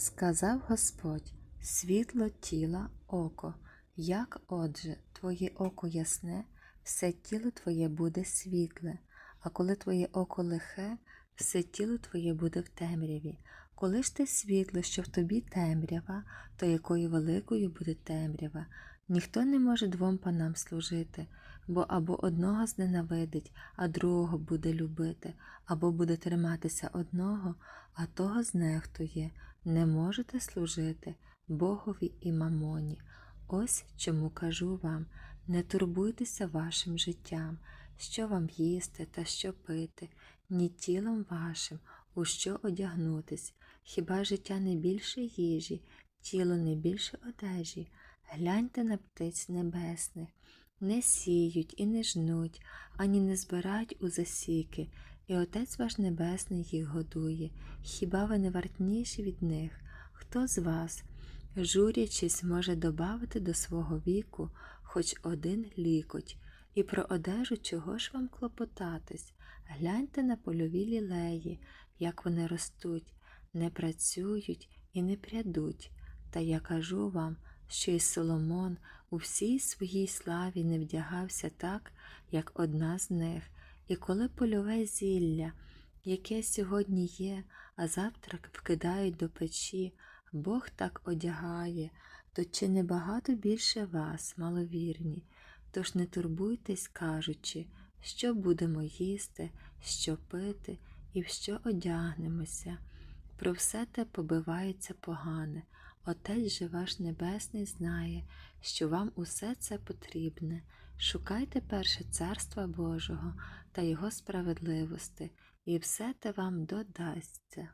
Сказав Господь світло тіла око. Як отже, твоє око ясне, все тіло твоє буде світле, а коли твоє око лихе, все тіло твоє буде в темряві. Коли ж ти світло, що в тобі темрява, то якою великою буде темрява. Ніхто не може двом панам служити, бо або одного зненавидить, а другого буде любити, або буде триматися одного, а того знехтує. Не можете служити Богові і мамоні. Ось чому кажу вам: не турбуйтеся вашим життям, що вам їсти та що пити, ні тілом вашим, у що одягнутись, хіба життя не більше їжі, тіло не більше одежі. Гляньте на птиць небесних, не сіють і не жнуть, ані не збирають у засіки, і Отець ваш Небесний їх годує. Хіба ви не вартніші від них? Хто з вас, журячись, може добавити до свого віку хоч один лікоть, і про одежу чого ж вам клопотатись? Гляньте на польові лілеї, як вони ростуть, не працюють і не прядуть. Та я кажу вам, що і Соломон у всій своїй славі не вдягався так, як одна з них, і коли польове зілля, яке сьогодні є, а завтра вкидають до печі, Бог так одягає, то чи не багато більше вас, маловірні? Тож не турбуйтесь, кажучи, що будемо їсти, що пити і в що одягнемося. Про все те побивається погане. Отець же ваш Небесний знає, що вам усе це потрібне. Шукайте перше Царства Божого та Його справедливости, і все те вам додасться.